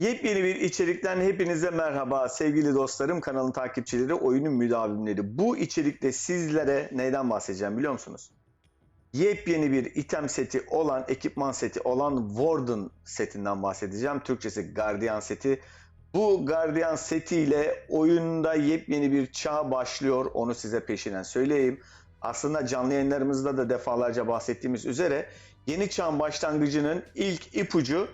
Yepyeni bir içerikten hepinize merhaba sevgili dostlarım, kanalın takipçileri, oyunun müdavimleri. Bu içerikte sizlere neyden bahsedeceğim biliyor musunuz? Yepyeni bir item seti olan, ekipman seti olan Warden setinden bahsedeceğim. Türkçesi Guardian seti. Bu Guardian setiyle oyunda yepyeni bir çağ başlıyor. Onu size peşinden söyleyeyim. Aslında canlı yayınlarımızda da defalarca bahsettiğimiz üzere yeni çağın başlangıcının ilk ipucu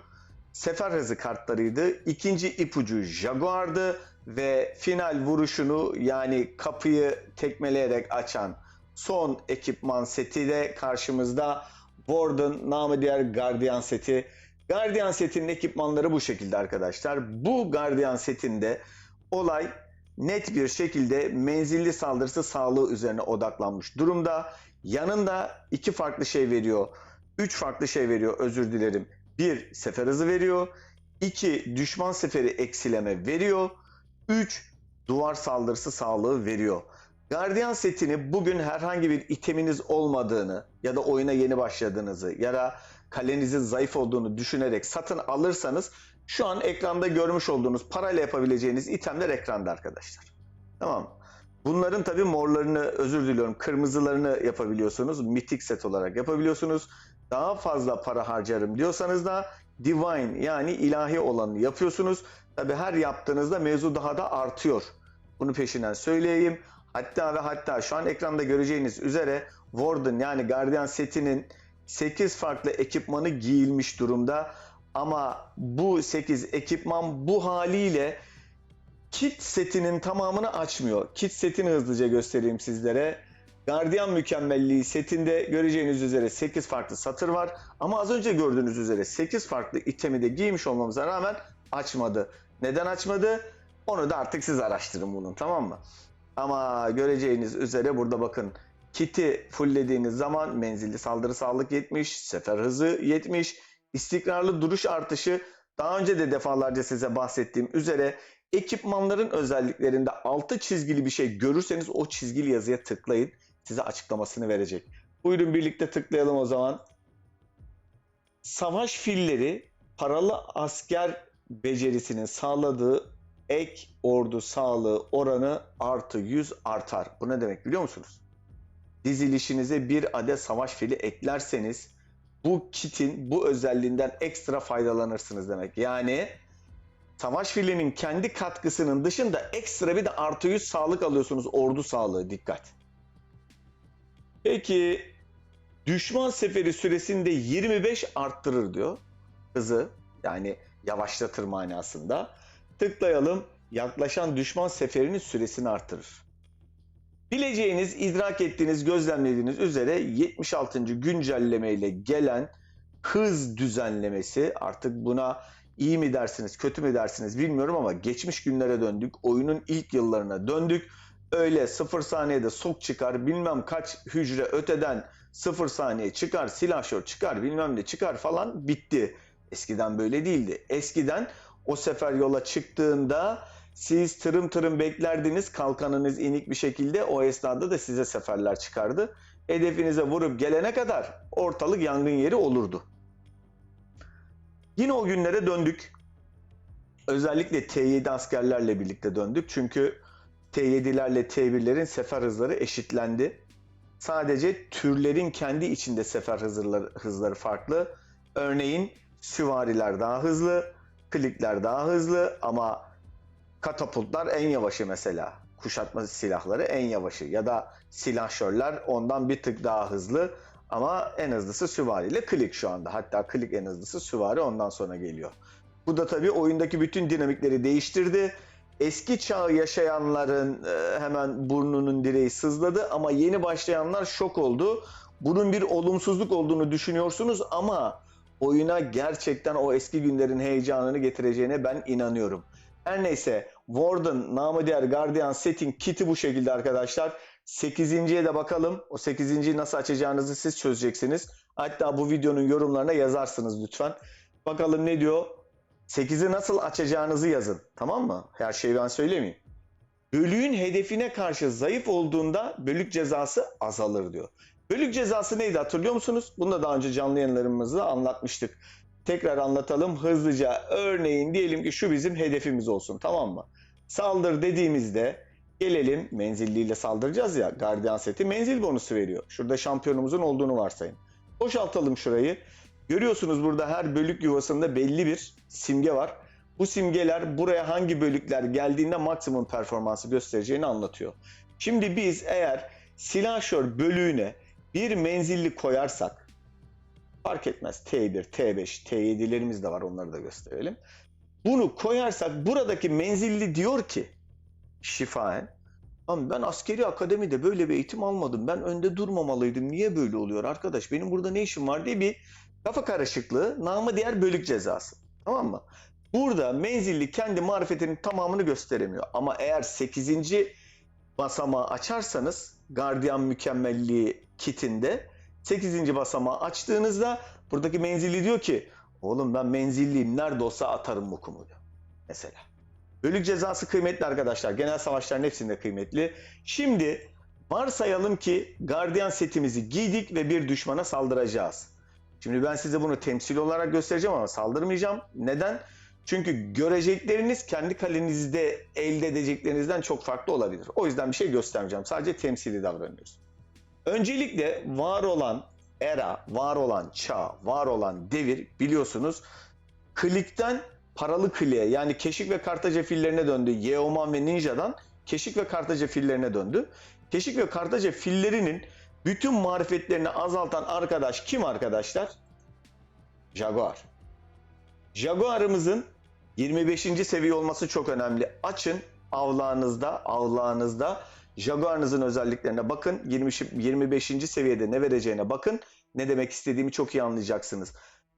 sefer hızı kartlarıydı. İkinci ipucu Jaguar'dı ve final vuruşunu yani kapıyı tekmeleyerek açan son ekipman seti de karşımızda Warden namı diğer Guardian seti. Guardian setinin ekipmanları bu şekilde arkadaşlar. Bu Guardian setinde olay net bir şekilde menzilli saldırısı sağlığı üzerine odaklanmış durumda. Yanında iki farklı şey veriyor. Üç farklı şey veriyor özür dilerim. Bir sefer hızı veriyor. İki düşman seferi eksileme veriyor. Üç duvar saldırısı sağlığı veriyor. Guardian setini bugün herhangi bir iteminiz olmadığını ya da oyuna yeni başladığınızı ya da kalenizin zayıf olduğunu düşünerek satın alırsanız şu an ekranda görmüş olduğunuz parayla yapabileceğiniz itemler ekranda arkadaşlar. Tamam? Bunların tabi morlarını özür diliyorum kırmızılarını yapabiliyorsunuz. Mitik set olarak yapabiliyorsunuz. Daha fazla para harcarım diyorsanız da divine yani ilahi olanı yapıyorsunuz. Tabi her yaptığınızda mevzu daha da artıyor. Bunu peşinden söyleyeyim. Hatta ve hatta şu an ekranda göreceğiniz üzere Warden yani Guardian setinin 8 farklı ekipmanı giyilmiş durumda. Ama bu 8 ekipman bu haliyle kit setinin tamamını açmıyor. Kit setini hızlıca göstereyim sizlere. Guardian mükemmelliği setinde göreceğiniz üzere 8 farklı satır var. Ama az önce gördüğünüz üzere 8 farklı itemi de giymiş olmamıza rağmen açmadı. Neden açmadı? Onu da artık siz araştırın bunun tamam mı? Ama göreceğiniz üzere burada bakın kiti fulllediğiniz zaman menzilli saldırı sağlık 70, sefer hızı 70, istikrarlı duruş artışı daha önce de defalarca size bahsettiğim üzere ekipmanların özelliklerinde altı çizgili bir şey görürseniz o çizgili yazıya tıklayın. Size açıklamasını verecek. Buyurun birlikte tıklayalım o zaman. Savaş filleri paralı asker becerisinin sağladığı ek ordu sağlığı oranı artı 100 artar. Bu ne demek biliyor musunuz? Dizilişinize bir adet savaş fili eklerseniz bu kitin bu özelliğinden ekstra faydalanırsınız demek. Yani savaş filinin kendi katkısının dışında ekstra bir de artı 100 sağlık alıyorsunuz. Ordu sağlığı dikkat. Peki düşman seferi süresinde 25 arttırır diyor. Hızı yani yavaşlatır manasında. Tıklayalım. Yaklaşan düşman seferinin süresini artırır. Bileceğiniz, idrak ettiğiniz, gözlemlediğiniz üzere 76. güncelleme ile gelen hız düzenlemesi artık buna iyi mi dersiniz, kötü mü dersiniz bilmiyorum ama geçmiş günlere döndük. Oyunun ilk yıllarına döndük. Öyle 0 saniyede sok çıkar, bilmem kaç hücre öteden 0 saniye çıkar, silahşör çıkar, bilmem ne çıkar falan bitti. Eskiden böyle değildi. Eskiden o sefer yola çıktığında siz tırım tırım beklerdiniz kalkanınız inik bir şekilde o esnada da size seferler çıkardı. Hedefinize vurup gelene kadar ortalık yangın yeri olurdu. Yine o günlere döndük. Özellikle T7 askerlerle birlikte döndük. Çünkü T7'lerle T1'lerin sefer hızları eşitlendi. Sadece türlerin kendi içinde sefer hızları, hızları farklı. Örneğin süvariler daha hızlı, klikler daha hızlı ama katapultlar en yavaşı mesela. Kuşatma silahları en yavaşı ya da silahşörler ondan bir tık daha hızlı ama en hızlısı süvari ile klik şu anda. Hatta klik en hızlısı süvari ondan sonra geliyor. Bu da tabii oyundaki bütün dinamikleri değiştirdi. Eski çağı yaşayanların e, hemen burnunun direği sızladı ama yeni başlayanlar şok oldu. Bunun bir olumsuzluk olduğunu düşünüyorsunuz ama oyuna gerçekten o eski günlerin heyecanını getireceğine ben inanıyorum. Her neyse Warden namı diğer Guardian setting kiti bu şekilde arkadaşlar. 8.ye de bakalım. O 8.yi nasıl açacağınızı siz çözeceksiniz. Hatta bu videonun yorumlarına yazarsınız lütfen. Bakalım ne diyor? 8'i nasıl açacağınızı yazın. Tamam mı? Her şeyi ben söylemeyeyim. Bölüğün hedefine karşı zayıf olduğunda bölük cezası azalır diyor. Bölük cezası neydi hatırlıyor musunuz? Bunu da daha önce canlı yayınlarımızda anlatmıştık. Tekrar anlatalım hızlıca. Örneğin diyelim ki şu bizim hedefimiz olsun tamam mı? Saldır dediğimizde gelelim menzilliyle saldıracağız ya gardiyan seti menzil bonusu veriyor. Şurada şampiyonumuzun olduğunu varsayın. Boşaltalım şurayı. Görüyorsunuz burada her bölük yuvasında belli bir simge var. Bu simgeler buraya hangi bölükler geldiğinde maksimum performansı göstereceğini anlatıyor. Şimdi biz eğer silahşör bölüğüne bir menzilli koyarsak fark etmez T1, T5, T7'lerimiz de var onları da gösterelim. Bunu koyarsak buradaki menzilli diyor ki şifaen ben askeri akademide böyle bir eğitim almadım. Ben önde durmamalıydım. Niye böyle oluyor arkadaş? Benim burada ne işim var diye bir kafa karışıklığı, namı diğer bölük cezası. Tamam mı? Burada menzilli kendi marifetinin tamamını gösteremiyor. Ama eğer 8. basamağı açarsanız gardiyan mükemmelliği kitinde 8. basamağı açtığınızda buradaki menzilli diyor ki oğlum ben menzilliyim nerede olsa atarım mukumu diyor. Mesela. Bölük cezası kıymetli arkadaşlar. Genel savaşların hepsinde kıymetli. Şimdi varsayalım ki gardiyan setimizi giydik ve bir düşmana saldıracağız. Şimdi ben size bunu temsil olarak göstereceğim ama saldırmayacağım. Neden? Çünkü görecekleriniz kendi kalenizde elde edeceklerinizden çok farklı olabilir. O yüzden bir şey göstermeyeceğim. Sadece temsili davranıyoruz. Öncelikle var olan era, var olan çağ, var olan devir biliyorsunuz klikten paralı kliğe yani keşik ve kartaca fillerine döndü. Yeoman ve Ninja'dan keşik ve kartaca fillerine döndü. Keşik ve kartaca fillerinin bütün marifetlerini azaltan arkadaş kim arkadaşlar? Jaguar. Jaguar'ımızın 25. seviye olması çok önemli. Açın avlağınızda, avlağınızda Jaguar'ınızın özelliklerine bakın. 20, 25. seviyede ne vereceğine bakın. Ne demek istediğimi çok iyi anlayacaksınız.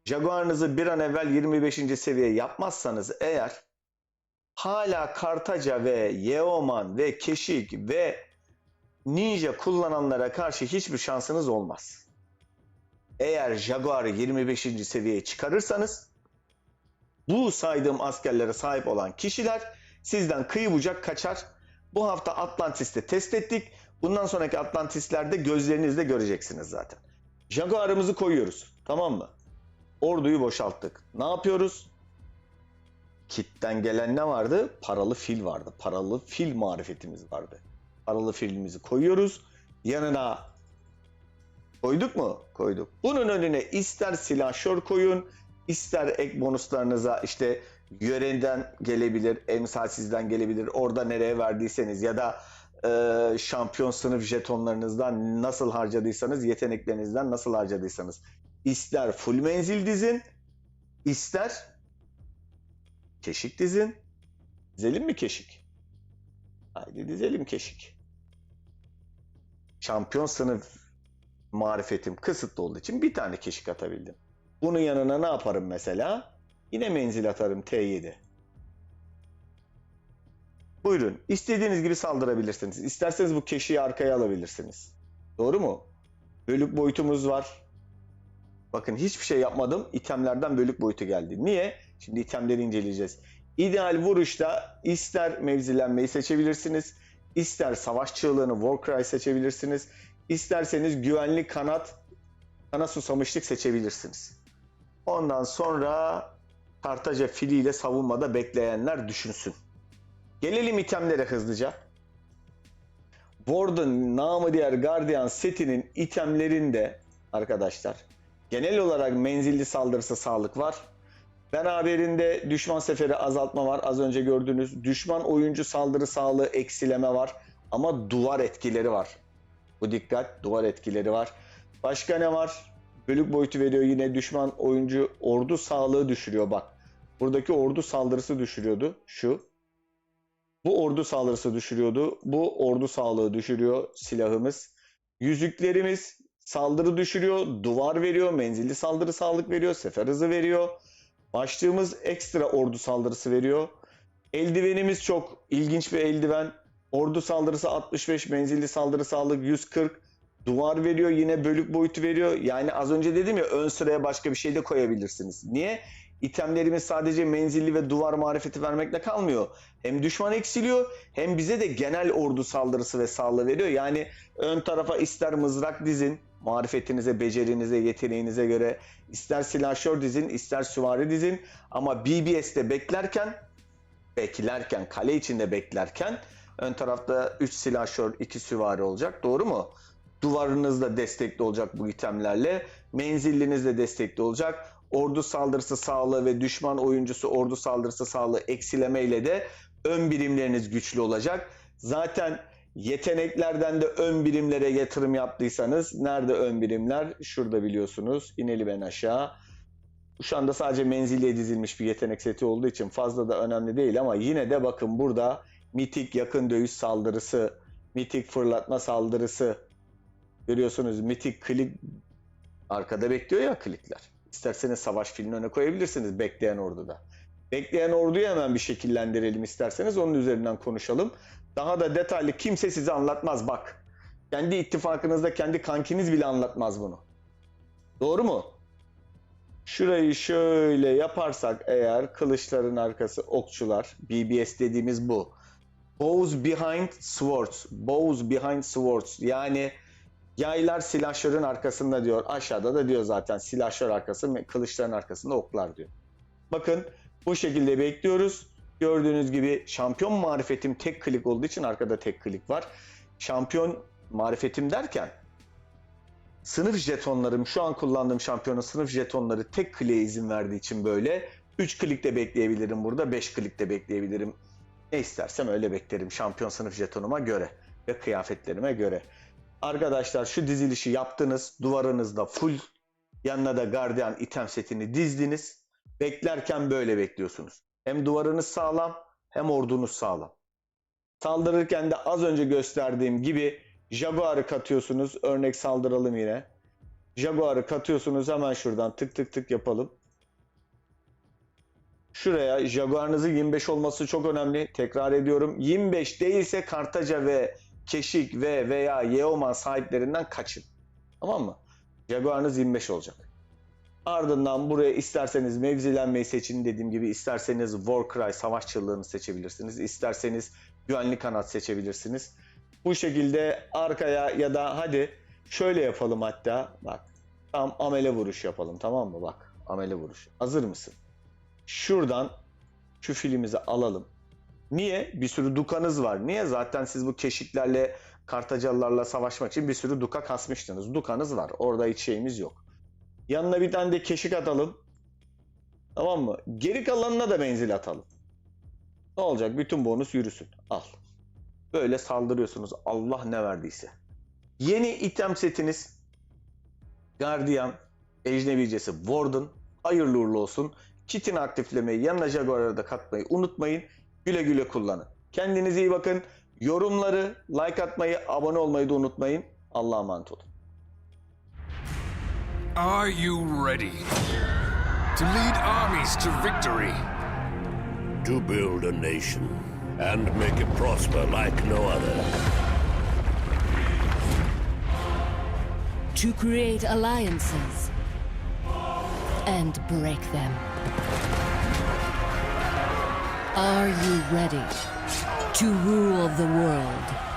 Jaguar'ınızı bir an evvel 25. seviye yapmazsanız eğer hala Kartaca ve Yeoman ve Keşik ve Ninja kullananlara karşı hiçbir şansınız olmaz. Eğer Jaguar'ı 25. seviyeye çıkarırsanız bu saydığım askerlere sahip olan kişiler sizden kıyı bucak kaçar. Bu hafta Atlantis'te test ettik. Bundan sonraki Atlantis'lerde gözlerinizle göreceksiniz zaten. Jaguar'ımızı koyuyoruz. Tamam mı? Orduyu boşalttık. Ne yapıyoruz? Kitten gelen ne vardı? Paralı fil vardı. Paralı fil marifetimiz vardı. Paralı filimizi koyuyoruz. Yanına koyduk mu? Koyduk. Bunun önüne ister silahşör koyun, ister ek bonuslarınıza işte yöreden gelebilir, emsalsizden gelebilir. Orada nereye verdiyseniz ya da e, şampiyon sınıf jetonlarınızdan nasıl harcadıysanız, yeteneklerinizden nasıl harcadıysanız ister full menzil dizin, ister keşik dizin. Dizelim mi keşik? Haydi dizelim keşik. Şampiyon sınıf marifetim kısıtlı olduğu için bir tane keşik atabildim. Bunun yanına ne yaparım mesela? Yine menzil atarım T7. Buyurun. İstediğiniz gibi saldırabilirsiniz. İsterseniz bu keşiği arkaya alabilirsiniz. Doğru mu? Bölük boyutumuz var. Bakın hiçbir şey yapmadım. İtemlerden bölük boyutu geldi. Niye? Şimdi itemleri inceleyeceğiz. İdeal vuruşta ister mevzilenmeyi seçebilirsiniz. İster savaş çığlığını Warcry seçebilirsiniz. İsterseniz güvenli kanat, kana susamışlık seçebilirsiniz. Ondan sonra Kartaca filiyle savunmada bekleyenler düşünsün. Gelelim itemlere hızlıca. Warden namı diğer Guardian setinin itemlerinde arkadaşlar genel olarak menzilli saldırısı sağlık var. Beraberinde düşman seferi azaltma var. Az önce gördüğünüz düşman oyuncu saldırı sağlığı eksileme var. Ama duvar etkileri var. Bu dikkat duvar etkileri var. Başka ne var? Bölük boyutu veriyor yine düşman oyuncu ordu sağlığı düşürüyor bak. Buradaki ordu saldırısı düşürüyordu. Şu. Bu ordu saldırısı düşürüyordu. Bu ordu sağlığı düşürüyor silahımız. Yüzüklerimiz saldırı düşürüyor, duvar veriyor, menzilli saldırı sağlık veriyor, sefer hızı veriyor. Başlığımız ekstra ordu saldırısı veriyor. Eldivenimiz çok ilginç bir eldiven. Ordu saldırısı 65, menzilli saldırı sağlık 140, duvar veriyor, yine bölük boyutu veriyor. Yani az önce dedim ya ön sıraya başka bir şey de koyabilirsiniz. Niye? İtemlerimiz sadece menzilli ve duvar marifeti vermekle kalmıyor. Hem düşman eksiliyor hem bize de genel ordu saldırısı ve sağlığı veriyor. Yani ön tarafa ister mızrak dizin, marifetinize, becerinize, yeteneğinize göre ister silahşör dizin, ister süvari dizin ama BBS'te beklerken beklerken, kale içinde beklerken ön tarafta 3 silahşör, 2 süvari olacak. Doğru mu? Duvarınız da destekli olacak bu itemlerle. Menzilliniz de destekli olacak. Ordu saldırısı sağlığı ve düşman oyuncusu ordu saldırısı sağlığı eksilemeyle de ön birimleriniz güçlü olacak. Zaten yeteneklerden de ön birimlere yatırım yaptıysanız nerede ön birimler? Şurada biliyorsunuz. İneli ben aşağı. Şu anda sadece menzilliye dizilmiş bir yetenek seti olduğu için fazla da önemli değil ama yine de bakın burada mitik yakın dövüş saldırısı, mitik fırlatma saldırısı görüyorsunuz mitik klik arkada bekliyor ya klikler. İsterseniz savaş filminin önüne koyabilirsiniz bekleyen orduda. Bekleyen orduyu hemen bir şekillendirelim isterseniz onun üzerinden konuşalım. Daha da detaylı kimse size anlatmaz bak. Kendi ittifakınızda kendi kankiniz bile anlatmaz bunu. Doğru mu? Şurayı şöyle yaparsak eğer kılıçların arkası okçular. BBS dediğimiz bu. Bows behind swords. Bows behind swords. Yani yaylar silahşörün arkasında diyor. Aşağıda da diyor zaten silahşör arkası kılıçların arkasında oklar diyor. Bakın bu şekilde bekliyoruz. Gördüğünüz gibi şampiyon marifetim tek klik olduğu için arkada tek klik var. Şampiyon marifetim derken sınıf jetonlarım şu an kullandığım şampiyonun sınıf jetonları tek kliğe izin verdiği için böyle 3 klikte bekleyebilirim burada 5 klikte bekleyebilirim. Ne istersem öyle beklerim şampiyon sınıf jetonuma göre ve kıyafetlerime göre. Arkadaşlar şu dizilişi yaptınız duvarınızda full yanına da gardiyan item setini dizdiniz. Beklerken böyle bekliyorsunuz. Hem duvarınız sağlam hem ordunuz sağlam. Saldırırken de az önce gösterdiğim gibi Jaguar'ı katıyorsunuz. Örnek saldıralım yine. Jaguar'ı katıyorsunuz hemen şuradan tık tık tık yapalım. Şuraya Jaguar'ınızın 25 olması çok önemli. Tekrar ediyorum. 25 değilse Kartaca ve Keşik ve veya Yeoman sahiplerinden kaçın. Tamam mı? Jaguar'ınız 25 olacak. Ardından buraya isterseniz mevzilenmeyi seçin dediğim gibi isterseniz Warcry savaş çığlığını seçebilirsiniz. İsterseniz güvenlik kanat seçebilirsiniz. Bu şekilde arkaya ya da hadi şöyle yapalım hatta bak tam amele vuruş yapalım tamam mı bak amele vuruş. Hazır mısın? Şuradan şu filimizi alalım. Niye? Bir sürü dukanız var. Niye? Zaten siz bu keşiklerle Kartacalılarla savaşmak için bir sürü duka kasmıştınız. Dukanız var. Orada hiç şeyimiz yok. Yanına bir tane de keşik atalım. Tamam mı? Geri kalanına da menzil atalım. Ne olacak? Bütün bonus yürüsün. Al. Böyle saldırıyorsunuz. Allah ne verdiyse. Yeni item setiniz Guardian, Ecnebicesi Warden. Hayırlı uğurlu olsun. Kitini aktiflemeyi, yanına Jaguar'ı da katmayı unutmayın. Güle güle kullanın. Kendinize iyi bakın. Yorumları, like atmayı, abone olmayı da unutmayın. Allah'a emanet olun. Are you ready to lead armies to victory? to build a nation and make it prosper like no other. to create alliances and break them. Are you ready to rule the world?